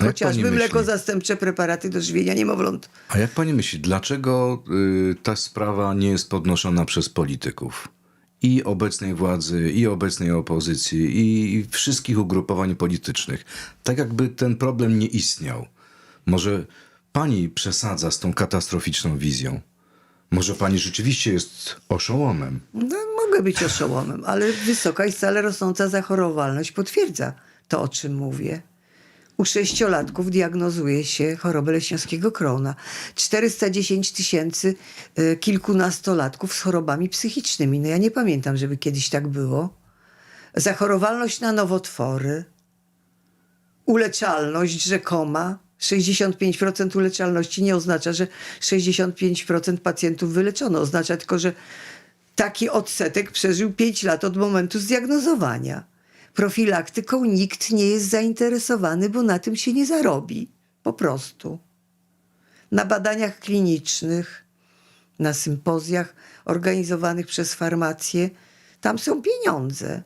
A Chociażby mleko myśli? zastępcze, preparaty do żywienia niemowląt. A jak pani myśli, dlaczego y, ta sprawa nie jest podnoszona przez polityków? I obecnej władzy, i obecnej opozycji, i wszystkich ugrupowań politycznych. Tak jakby ten problem nie istniał. Może pani przesadza z tą katastroficzną wizją? Może pani rzeczywiście jest oszołomem? No, mogę być oszołomem, ale wysoka i stale rosnąca zachorowalność potwierdza to, o czym mówię. U sześciolatków diagnozuje się chorobę leśniowskiego krona. 410 tysięcy y, kilkunastolatków z chorobami psychicznymi. No ja nie pamiętam, żeby kiedyś tak było. Zachorowalność na nowotwory, uleczalność rzekoma. 65% uleczalności nie oznacza, że 65% pacjentów wyleczono. Oznacza tylko, że taki odsetek przeżył 5 lat od momentu zdiagnozowania. Profilaktyką nikt nie jest zainteresowany, bo na tym się nie zarobi. Po prostu. Na badaniach klinicznych, na sympozjach organizowanych przez farmację, tam są pieniądze.